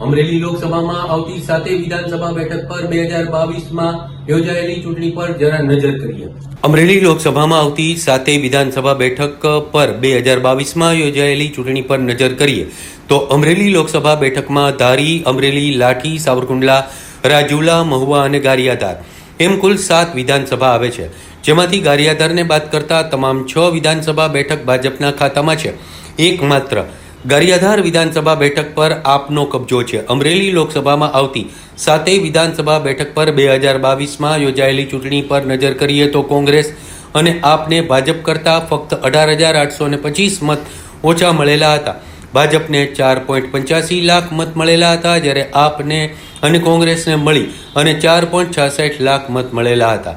અમરેલી લોકસભામાં આવતી સાતે વિધાનસભા બેઠક પર બે હજાર બાવીસમાં યોજાયેલી ચૂંટણી પર જરા નજર કરીએ. અમરેલી લોકસભામાં આવતી સાતે વિધાનસભા બેઠક પર બે હજાર બાવીસમાં યોજાયેલી ચૂંટણી પર નજર કરીએ તો અમરેલી લોકસભા બેઠકમાં ધારી, અમરેલી, લાઠી, સાવરકુંડલા, રાજુલા, મહુવા અને ગારિયાધાર. એમ કુલ સાત વિધાનસભા આવે છે. જેમાંથી ગારિયાધારને બાદ કરતા તમામ છ વિધાનસભા બેઠક ભાજપના ખાતામાં છે. એકમાત્ર ગારિયાધાર વિધાનસભા બેઠક પર આપનો કબજો છે. અમરેલી લોકસભામાં આવતી સાતેય વિધાનસભા બેઠક પર બે હજાર બાવીસમાં યોજાયેલી ચૂંટણી પર નજર કરીએ તો કોંગ્રેસ અને આપને ભાજપ કરતાં ફક્ત અઢાર હજાર આઠસો ને પચીસ મત ઓછા મળેલા હતા. ભાજપને ચાર પોઈન્ટ પંચ્યાસી લાખ મત મળેલા હતા, જ્યારે આપને અને કોંગ્રેસને મળી અને ચાર પોઈન્ટ છાસઠ લાખ મત મળેલા હતા.